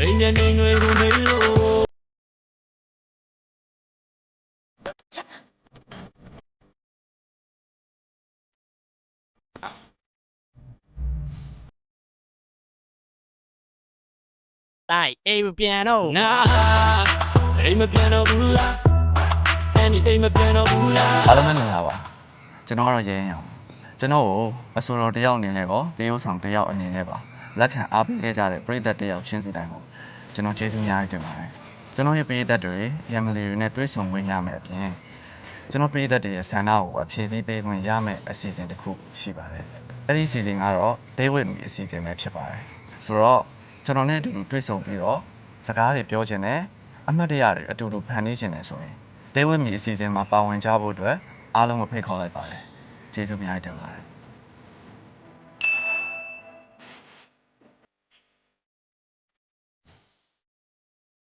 အိမ်နဲ့နေတွေကိုမေးလို့တိုင်အေးမပြန်တော့နာအိမ်မပြန်တော့ဘူးလားအဲ့ဒီအိမ်မပြန်တော့ဘူးလားအားလုံးပဲမင်္ဂလာပါကျွန်တော်ကတော့ရဲရင်အောင်ကျွန်တော်ကိုအဆိုတော်တစ်ယောက်အနေနဲ့ကောတရုပ်ဆောင်တစ်ယောက်အနေနဲ့ပါ လက်ခံအားပေးခဲ့ကြတဲ့ပရိသတ်တစ်ယောက်ရှင်းစီတိုင်းကိုကျွန်တော်ကျေးဇူးများကြီးတင်ပါတယ်ကျွန်တော်ရဲ့ပရိသတ်တွေရန်မလီတွေနဲ့တွေ့ဆုံခွင့်ရမယ်အပြင်ကျွန်တော်ပရိသတ်တွေရဲ့ဆန္ဒကိုအဖြည့်ဆည်းပေးခွင့်ရမယ်အစီအစဉ်တစ်ခုရှိပါတယ်အဲ့ဒီအစီအစဉ်ကတော့ Day with Me အစီအစဉ်ပဲဖြစ်ပါတယ်ဆိုတော့ကျွန်တော်နဲ့အတူတူတွေ့ဆုံပြီးတော့စကားတွေပြောချင်တယ်အမှတ်တရတွေအတူတူဖန်တီးချင်တယ်ဆိုရင် Day with Me အစီအစဉ်မှာပါဝင်ကြဖို့အတွက်အားလုံးကိုဖိတ်ခေါ်လိုက်ပါတယ်ကျေးဇူးများတင်ပါတယ်